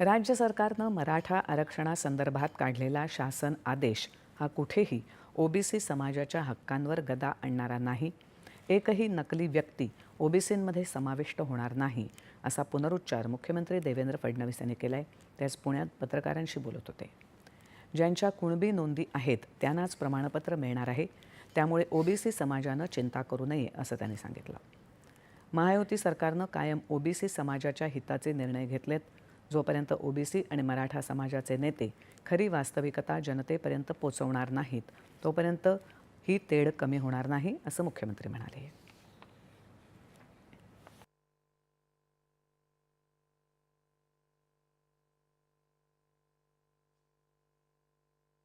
राज्य सरकारनं मराठा आरक्षणासंदर्भात काढलेला शासन आदेश हा कुठेही ओबीसी समाजाच्या हक्कांवर गदा आणणारा नाही. एकही नकली व्यक्ती ओबीसींमध्ये समाविष्ट होणार नाही असा पुनरुच्चार मुख्यमंत्री देवेंद्र फडणवीस यांनी केला आहे ते आज पुण्यात पत्रकारांशी बोलत होते. ज्यांच्या कुणबी नोंदी आहेत त्यांनाच प्रमाणपत्र मिळणार आहे. त्यामुळे ओबीसी समाजानं चिंता करू नये असं त्यांनी सांगितलं. महायुती सरकारनं कायम ओबीसी समाजाच्या हिताचे निर्णय घेतलेत. जोपर्यंत ओबीसी आणि मराठा समाजाचे नेते खरी वास्तविकता जनतेपर्यंत पोचवणार नाहीत तोपर्यंत ही तेढ कमी होणार नाही असं मुख्यमंत्री म्हणाले.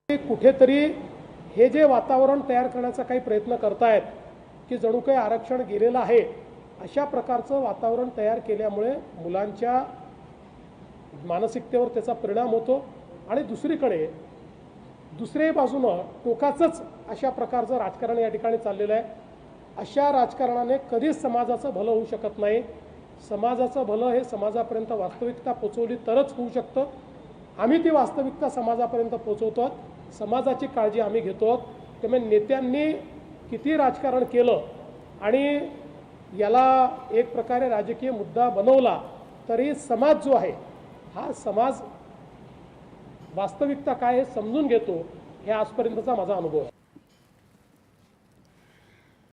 कुठेतरी हे जे वातावरण तयार करण्याचा काही प्रयत्न करतायत की जणू काही आरक्षण गेलेलं आहे अशा प्रकारचं वातावरण तयार केल्यामुळे मुलांच्या मानसिकतेवर त्याचा परिणाम होतो. आणि दुसरीकडे दुसऱ्याही बाजूनं टोकाचंच अशा प्रकारचं राजकारण या ठिकाणी चाललेलं आहे. अशा राजकारणाने कधीच समाजाचं भलं होऊ शकत नाही. समाजाचं भलं हे समाजापर्यंत वास्तविकता पोचवली तरच होऊ शकतं. आम्ही ती वास्तविकता समाजापर्यंत पोचवतो. समाजाची काळजी आम्ही घेतो. त्यामुळे नेत्यांनी किती राजकारण केलं आणि याला एक प्रकारे राजकीय मुद्दा बनवला तरी समाज जो आहे हा समाज वास्तविकता काय हे समजून घेतो हे आजपर्यंतचा माझा अनुभव आहे.